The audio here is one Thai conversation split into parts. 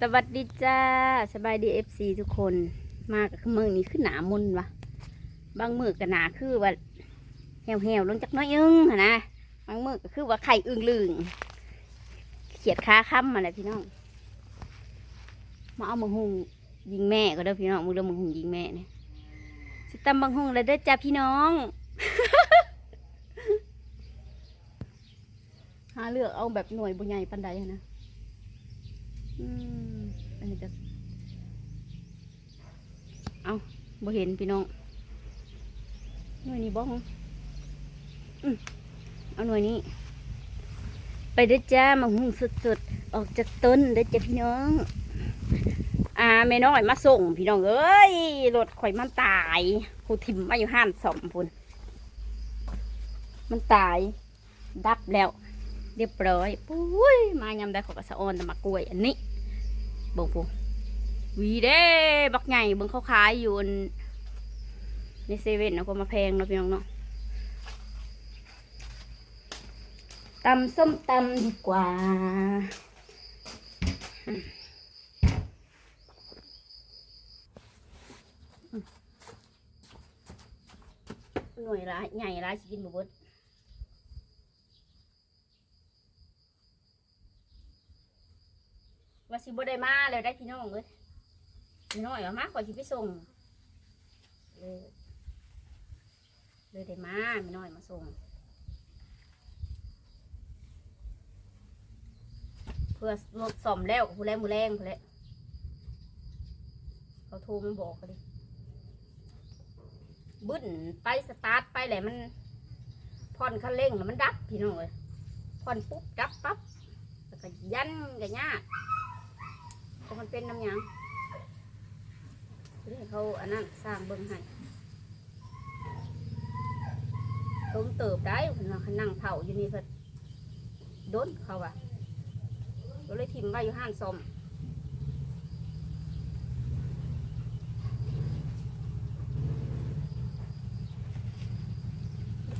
สวัสดีจ้าสบายดีเอฟซีทุกคน มากับเมืองนี้ขึ้นหนามุนวะบางมือก็หนาคือว่าเหี่ยวเหี่ยวๆลงจากน้อยอึ้งนะบางมือก็คือว่าไข่อึ้งลึงเขียดค้าค่ำมาเลยพี่น้องมาเอามือหุงยิงแม่ก็เด้พี่น้องมือเด้อมือหุงยิงแม่เนี่ยสิตำบางหุงเลยเด้จ้าพี่น้องหาเลือกเอาแบบหน่วยบุญใหญ่ปันใดนะ อืมอันนี้ก็เอาบ่เห็นพี่น้องหน่วยนี้บ้องอืมเอาหน่วยนี้ ไปเด้อจ้ามาหุงสดๆออกจากต้นเด้อจ้าพี่น้องอ่าแม่น้อยมาส่งพี่น้องเอ้ยรถข่อยมันตายผู้ทิมมาอยู่ห้านสอมพุนมันตาย ดับแล้ว เรียบร้อยปุ้ยมายำได้ขอกระสะออนแต่มากล้วยอันนี้ เบิ่งปูวีเด้บักใหญ่เบิ่งเขาขายอยู่อันในเซเว่นนะก็มาแพงเนาะพี่น้องเนาะตำส้มตำดีกว่าหน่วยละใหญ่ละสิกินบ่เบิดว่า สิบ่ได้มาเลยได้พี่น้องเอ้ยพี่น้อยว่ามาขอสิไปส่งเลยเลยได้มาพี่น้อยมาส่ง เพื่อรถซ่อมแล้วผู้แรงมือแรงผู้แหละเขาโทรมาบอกกันดิบึ้นไปสตาร์ทไปแหละมันผ่อนคันเร่งแล้วมันดับพี่น้องเลยผ่อนปุ๊บดับปั๊บแล้วก็ยันกันยากเพรา มันเป็นน้ำหยังที่เขาอันนั้นสร้างเบิ้งให้ต้มเติบได้คนว่าเขานั่งเผาอยู่นี่เพิ่นโดนเขาอะก็เลยทิมไว้อยู่ห้างสม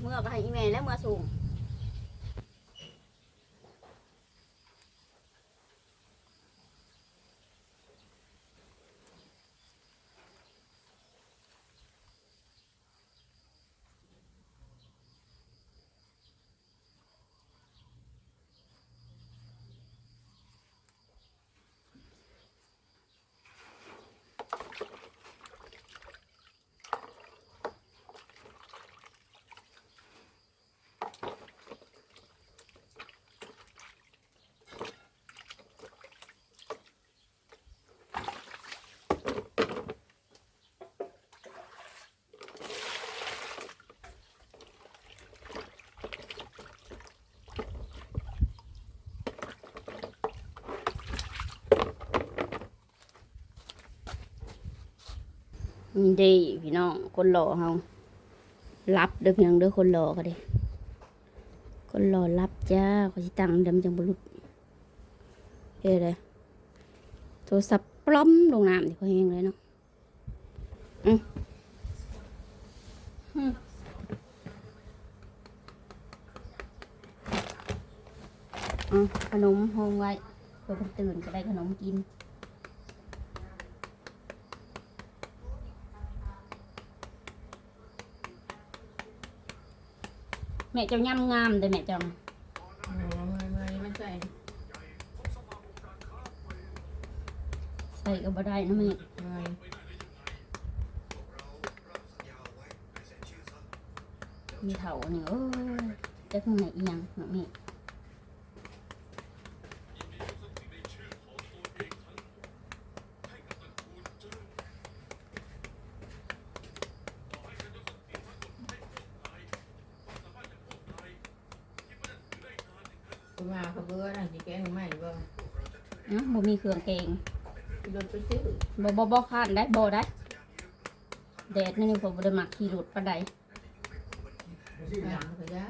เมื่อก็ให้อีเมลแล้วเมื่อสูง นี่ดีพี่น้องคนหล่อเฮารับเด้อพี่น้องเด้อคนหล่อก็เด้คนหล่อรับจ้าขอสิตังดำจังบุรุษเฮ้ยเลยโทรศัพท์ปล้อมลงน้ำดิเขาเฮงเลยเนาะอืมอืมขนมโฮงไว้เพื่อเพิ่นตื่นก็ได้ขนมกิน แม่เจ้าย่ำงามเด้อแม่เจ้าโอ้ยเมื่ มันใส่ใส่ก็บ่ได้นะแม่เมื่อยมีเถาเนี่ยเอ้ยจะข้างไหนอีหยังเนาะแม่คุณมาเขาเบื่อหลังที่แกงใหม่บ่อะบ่มีเครื่องแกงรถไปซื้อบ่บ่บ่คานได้บ่ได้แดดนี่ผมบ่ได้มักขี่รถปานใดหลังเขาจ้ะ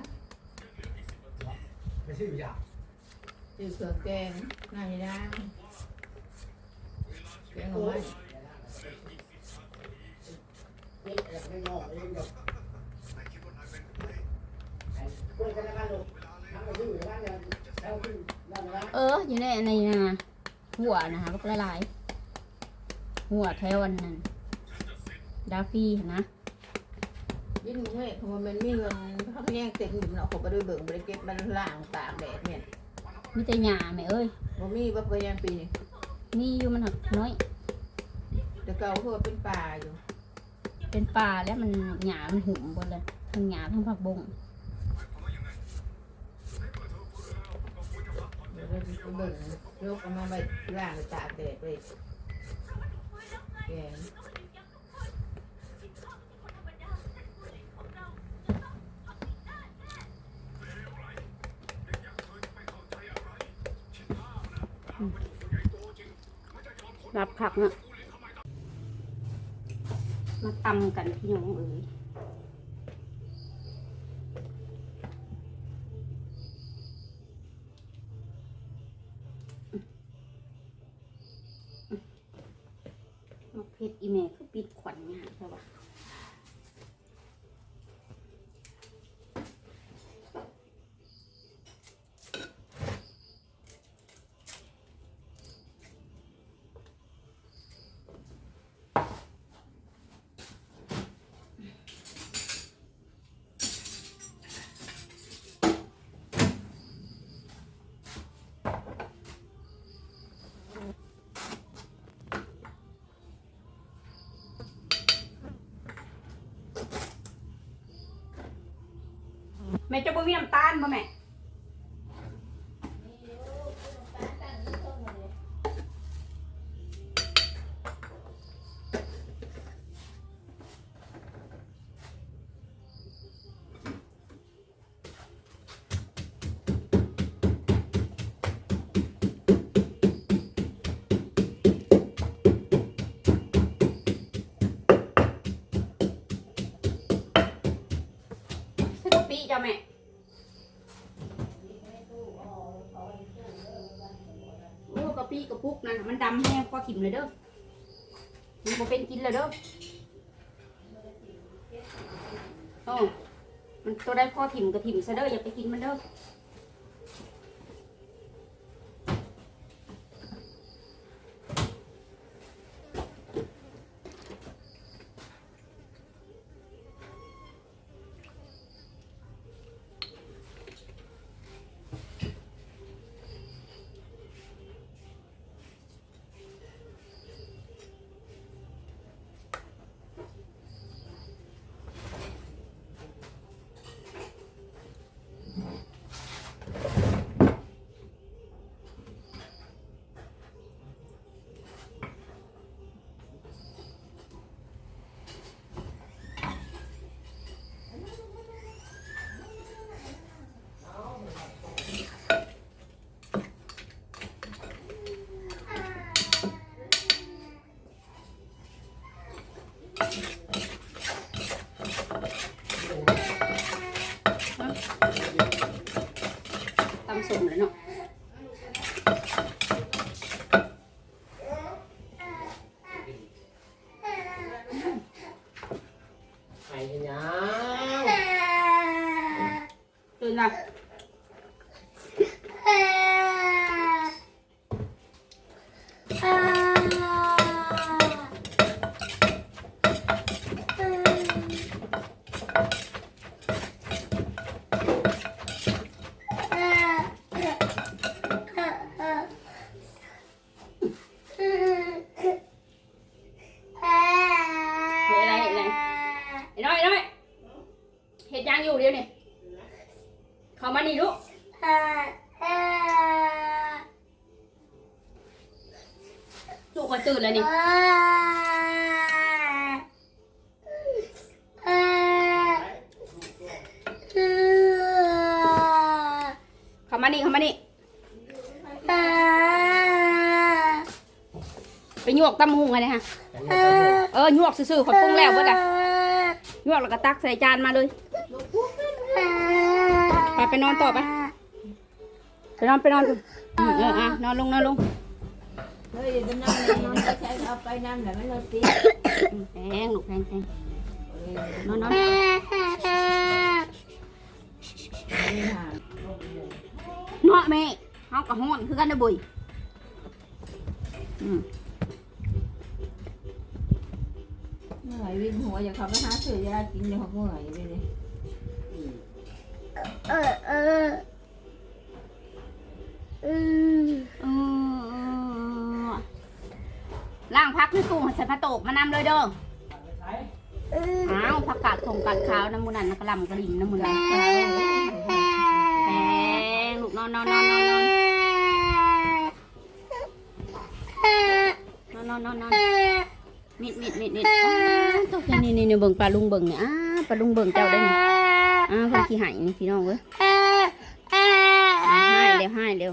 ไม่ใช่อยู่อย่างซื้อเครื่องแกงหน้าไม่ได้แกงเอาไว้ไม่งอกเองกับคนกันแล้วกันลูกทำไปที่อยู่บ้านเดีย วแล้วขึ้นบ้านแล้วเอออยู่ในอันนี้นะโหหัวนะคะบักละลาย หัวแถวอันนั้นดาฟี่นะยิ่งเมื่อยเพราะว่ามันมีเงินเขาแย่งเต็มอยู่เนาะเขาไปด้วยเบิ่งบริเก็บมันล่างตากแดดเนี่ยมีแต่หญ้าแม่เอ้ยบ่มีบ่เคยยังปีนี่มีอยู่มันหักน้อยแต่เก่าเขาว่าเป็นป่าอยู่ เป็นป่าแล้วมันหญ้ามันหุ่มหมดเลยทั้งหญ้าทั้งผักบง ดี๋ยวเราจะไปเบิ่งยกเอามาไว้ล่างตากแดดไว้แกงรับผักเนะมาตำกันพี่น้องเอ๋ย มาเพชรอีเมคือปิดขวัญงานใช่ปะ แม่จะบ่มีน้ำตาลบ่แม่ ดำแห้งพอถิ่มเลยเด้อมันบ่เป็นกินเลยเด้อโอ้มันตัวได้พอถิ่มกับถิ่มซะเด้ออย่าไปกินมันเด้อ ตำสมเลยเนาะ ไข่ยาว ตื่นละ เฮ็ดอะไรเฮ็ดอะไรไอ้น้อยไอ้น้อยเฮ็ดยังอยู่เดี๋ยวนี้เข้ามานี่ลูกลูกก็ตื่น แล้วนี่เข้ามานี่เข้ามานี่ไปหยวกตำหุงไงนะฮะเออหยวกซื่อๆขอปรุงแล้วเบิดอะหยวกแล้วก็ตักใส่จานมาเลยไปไปนอนต่อไปไปนอนไปนอนดูอืมเอออะนอนลงนอนลง เฮ้ยจะนั่งเลยนอนไปใช้เอาไปนั่งแต่ไม่นอนตีแพงลูกแพงแพงเออนอนนอนหาเนาะแม่เฮาก็ฮ้อนคือกันเด้บุยอืมเมื่อยวิ่งหัวอย่าเขาไปหาซื้อยากินอย่าเขาเมื่อยอยู่เลยออเออเออเออ พักที่ตู้ใส่ผ้าตกมานำเลยเด้ออ้าวผักกาดทงกาดขาวน้ำมูนันน้ำกระลำกระดิ่งน้ำมูนันแพงลูกนอนนอนนอนนอนนอนนอนนอนมิดมิดมิดมิดตกใจนี่นี่เบิ่งปลาลุงเบิ่งเนี่ยปลาลุงเบิ่งเจ้าได้ไหมอ้าวเพิ่นขี้หายนี่พี่น้องเว้ยให้เร็วให้เร็ว